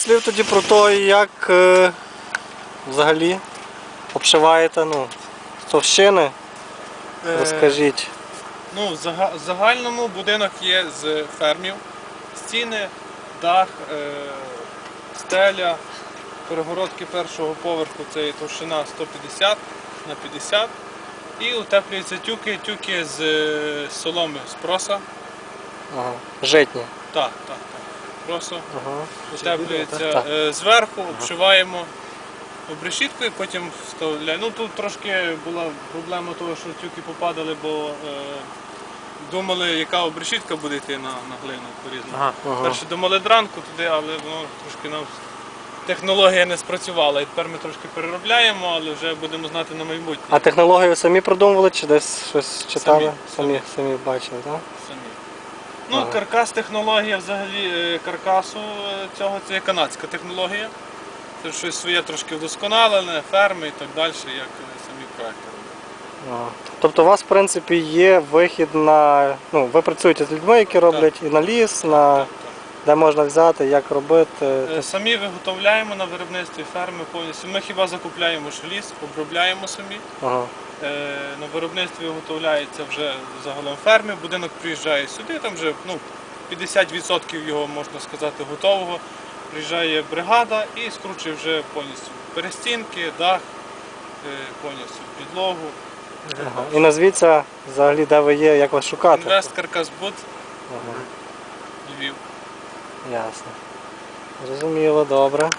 слів тоді про те, як е, взагалі обшиваєте ну, товщини. Е, Розкажіть. Ну, в зага- в загальному будинок є з фермів. Стіни, дах, е, стеля, перегородки першого поверху це є товщина 150 на 50. І утеплюються тюки, тюки з е, соломи з проса. Ага. Житні. Так, так, так. Просо. Ага. Утеплюється е, зверху, обшиваємо обрешіткою, потім вставляємо. Ну тут трошки була проблема того, що тюки попадали, бо е, думали, яка обрешітка буде йти на, на глину по-різному. Ага. Ага. Перше думали дранку туди, але воно трошки нам технологія не спрацювала. І тепер ми трошки переробляємо, але вже будемо знати на майбутнє. А технологію самі придумували чи десь щось читали? Самі, Самі, самі бачили, так? самі. Ну, каркас технологія взагалі е, каркасу е, цього це є канадська технологія. Це щось своє трошки вдосконалене, ферми і так далі, як е, самі проекти. Ага. Тобто у вас, в принципі, є вихід на. Ну, ви працюєте з людьми, які роблять і на ліс, на Так, де можна взяти, як робити. так. Е, Самі виготовляємо на виробництві ферми повністю. Ми хіба закупляємо ж ліс, обробляємо самі. Ага. Е, На виробництві виготовляється вже загалом ферми, будинок приїжджає сюди, там вже ну, 50% його, можна сказати, готового. Приїжджає бригада і скручує вже повністю перестінки, дах, е, повністю підлогу. Ага. І назвіться взагалі, де ви є, як вас шукати. Інвест Каркасбуд, Ага. Львів. Ясно. Зрозуміло, добре.